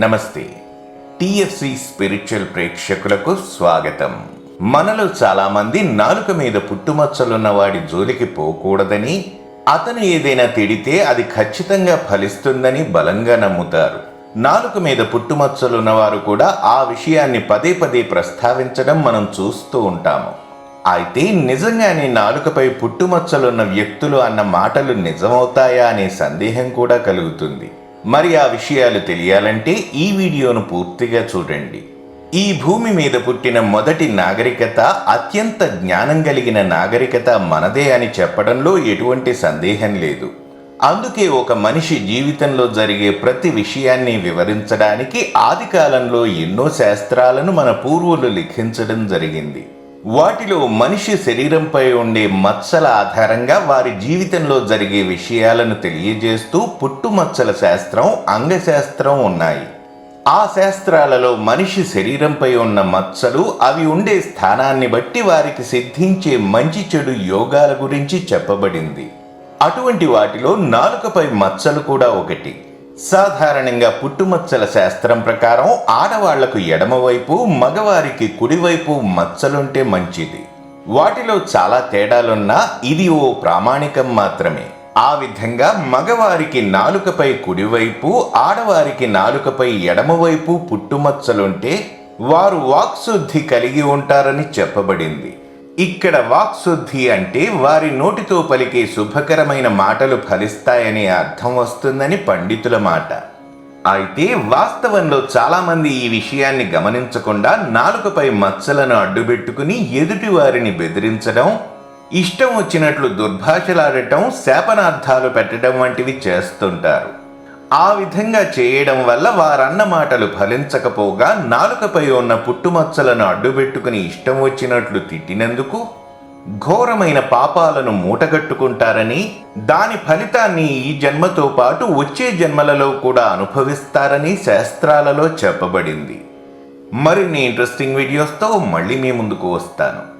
నమస్తే. TFC spiritual ప్రేక్షకులకు స్వాగతం. మనలో చాలామంది నాలుక మీద పుట్టుమచ్చలున్న వాడి జోలికి పోకూడదని అతను ఏదైనా తిడితే అది ఖచ్చితంగా ఫలిస్తుందని బలంగా నమ్ముతారు. నాలుక మీద పుట్టుమచ్చలున్నవారు కూడా ఆ విషయాన్ని పదే పదే ప్రస్తావించడం మనం చూస్తూ ఉంటాము. అయితే నిజంగానే నాలుకపై పుట్టుమచ్చలున్న వ్యక్తులు అన్న మాటలు నిజమవుతాయా అనే సందేహం కూడా కలుగుతుంది. మరి ఆ విషయాలు తెలియాలంటే ఈ వీడియోను పూర్తిగా చూడండి. ఈ భూమి మీద పుట్టిన మొదటి నాగరికత అత్యంత జ్ఞానం కలిగిన నాగరికత మనదే అని చెప్పడంలో ఎటువంటి సందేహం లేదు. అందుకే ఒక మనిషి జీవితంలో జరిగే ప్రతి విషయాన్ని వివరించడానికి ఆది కాలంలో ఎన్నో శాస్త్రాలను మన పూర్వులు లిఖించడం జరిగింది. వాటిలో మనిషి శరీరంపై ఉండే మచ్చల ఆధారంగా వారి జీవితంలో జరిగే విషయాలను తెలియజేస్తూ పుట్టుమచ్చల శాస్త్రం అంగశాస్త్రం ఉన్నాయి. ఆ శాస్త్రాలలో మనిషి శరీరంపై ఉన్న మచ్చలు అవి ఉండే స్థానాన్ని బట్టి వారికి సిద్ధించే మంచి చెడు యోగాల గురించి చెప్పబడింది. అటువంటి వాటిలో నాలుకపై మచ్చలు కూడా ఒకటి. సాధారణంగా పుట్టుమచ్చల శాస్త్రం ప్రకారం ఆడవాళ్ళకు ఎడమవైపు మగవారికి కుడివైపు మచ్చలుంటే మంచిది. వాటిలో చాలా తేడాలున్నా ఇది ఓ ప్రామాణికం మాత్రమే. ఆ విధంగా మగవారికి నాలుకపై కుడివైపు ఆడవారికి నాలుకపై ఎడమవైపు పుట్టుమచ్చలుంటే వారు వాక్శుద్ధి కలిగి ఉంటారని చెప్పబడింది. ఇక్కడ వాక్శుద్ధి అంటే వారి నోటితో పలికే శుభకరమైన మాటలు ఫలిస్తాయనే అర్థం వస్తుందని పండితుల మాట. అయితే వాస్తవంలో చాలామంది ఈ విషయాన్ని గమనించకుండా నాలుకపై మచ్చలను అడ్డుపెట్టుకుని ఎదుటి వారిని బెదిరించడం ఇష్టం వచ్చినట్లు దుర్భాషలాడటం శాపనార్థాలు పెట్టడం వంటివి చేస్తుంటారు. ఆ విధంగా చేయడం వల్ల వారన్న మాటలు ఫలించకపోగా నాలుకపై ఉన్న పుట్టుమచ్చలను అడ్డుపెట్టుకుని ఇష్టం వచ్చినట్లు తిట్టినందుకు ఘోరమైన పాపాలను మూటగట్టుకుంటారని దాని ఫలితాన్ని ఈ జన్మతో పాటు వచ్చే జన్మలలో కూడా అనుభవిస్తారని శాస్త్రాలలో చెప్పబడింది. మరిన్ని ఇంట్రెస్టింగ్ వీడియోస్తో మళ్ళీ మీ ముందుకు వస్తాను.